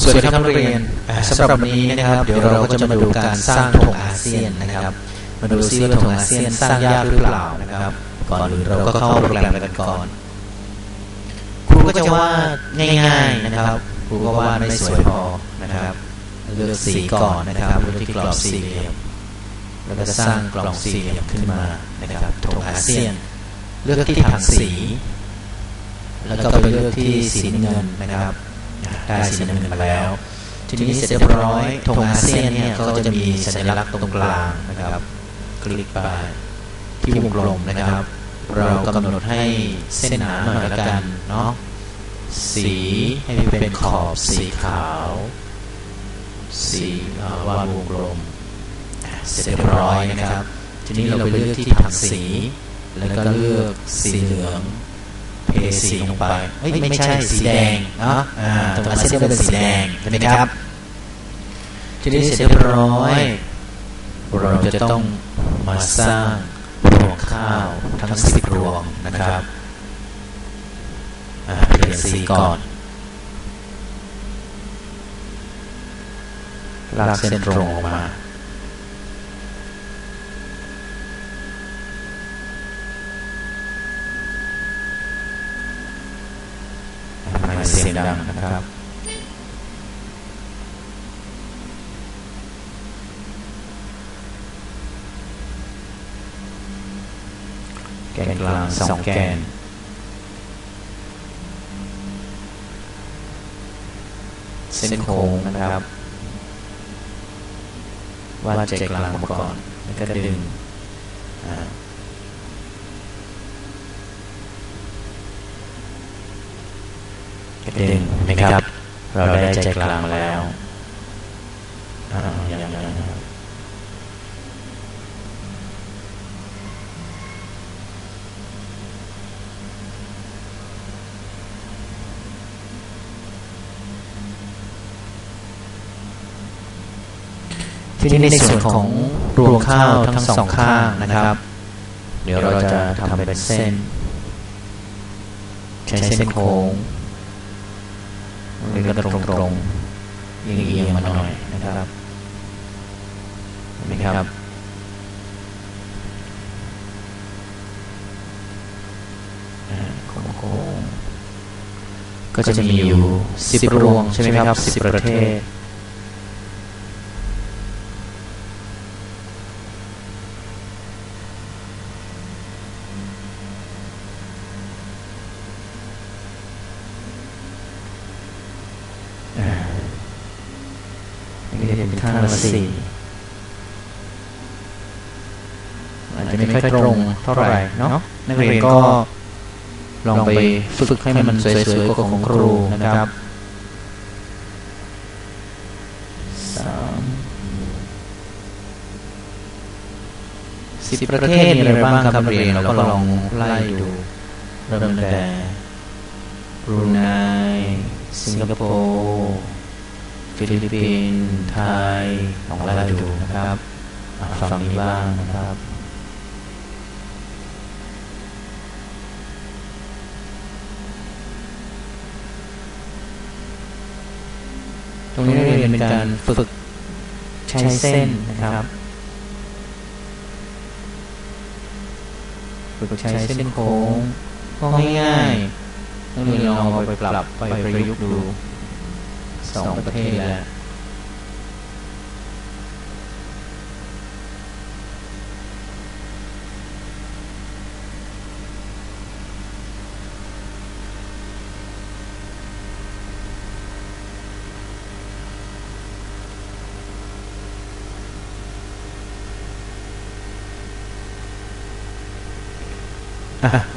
สวัสดีครับนักเรียนสำหรับวันนี้นะครับ เดี๋ยวเราก็จะมาดูการสร้างธงอาเซียนนะครับ มาดูซิว่าธงอาเซียนสร้างยากหรือเปล่านะครับ ก่อนอื่นเราก็เข้าโปรแกรมกันก่อน ครูก็จะวาดง่ายๆนะครับ ครูก็วาดไม่สวยพอนะครับ เลือกสีก่อนนะครับเลือกที่กรอบสี่เหลี่ยม แล้วก็สร้างกล่องสี่เหลี่ยมขึ้นมานะครับธงอาเซียน เลือกที่ถังสี แล้วก็ไปเลือกที่สีเงินนะครับ ได้สีน้ำเงินมาแล้ว ทีนี้เสร็จเรียบร้อยธงอาเซียนเนี่ยก็จะมีสัญลักษณ์ตรงกลางนะครับ คลิกไปที่วงกลมนะครับ เรากำหนดให้เส้นหนาหน่อยละกันเนาะสีให้เป็นขอบสีขาว สีวาดวงกลม เสร็จเรียบร้อยนะครับ ทีนี้เราไปเลือกที่ถังสี แล้วก็เลือกสีเหลือง เทสีลงไปเอ้ยไม่ใช่สีแดงเนาะอ่าตรงอาเซียนก็เป็นสีแดงใช่ไหมครับทีนี้เสร็จเรียบร้อยเราจะต้องมาสร้างรวงข้าวทั้งสิบรวงนะครับอ่าเปลี่ยนสีก่อนลากเส้นตรงออกมา ไม่เสียงดังนะครับ แกนกลางสองแกนเส้นโค้งนะครับวาดใจกลางมาก่อนแล้วก็ดึงอ่า ดึงนะครับ เราได้ใจกลางมาแล้วอ่ายังยังยังทีนี้ในส่วนของรวงข้าวทั้งสองข้างนะครับ เดี๋ยวเราจะทำเป็นเส้น ใช้เส้นโค้ง หรือก็ตรงตรงๆเอียงๆมาหน่อยนะครับเห็นไหมครับอ่าโค้งๆก็จะมีอยู่สิบรวงใช่ไหมครับสิบประเทศ นี่ก็จะเป็นข้างละสี่อาจจะไม่ค่อยตรงเท่าไหร่เนาะนักเรียนก็ลองไปฝึกให้มันสวยๆกว่าของครูนะครับสามสิบประเทศมีอะไรบ้างครับนักเรียนเราก็ลองไล่ดูเริ่มตั้งแต่บรูไนสิงคโปร์ ฟิลิปปินส์ไทยลองล่ดูนะครับอะฝั่งนี้บ้างนะครับตรงนี้เรียนเป็นการฝึกใช้เส้นนะครับ ฝึกใช้เส้นโค้งก็ง่ายๆนักเรียนลองเอาไปปรับไปประยุกต์ดู สองประเทศแล้ว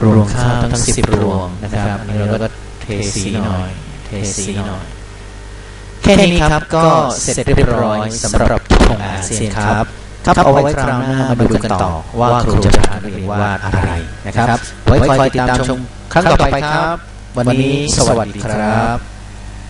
รวงข้าวทั้งสิบรวงนะครับ อันนี้เราก็เทสีหน่อย เทสีหน่อย แค่นี้ครับก็เสร็จเรียบร้อยสำหรับธงอาเซียนครับครับเอาไว้คราวหน้ามาดูกันต่อว่าครูจะพานักเรียนวาดอะไรนะครับ ไว้คอยติดตามชมครั้งต่อไปครับ วันนี้สวัสดีครับ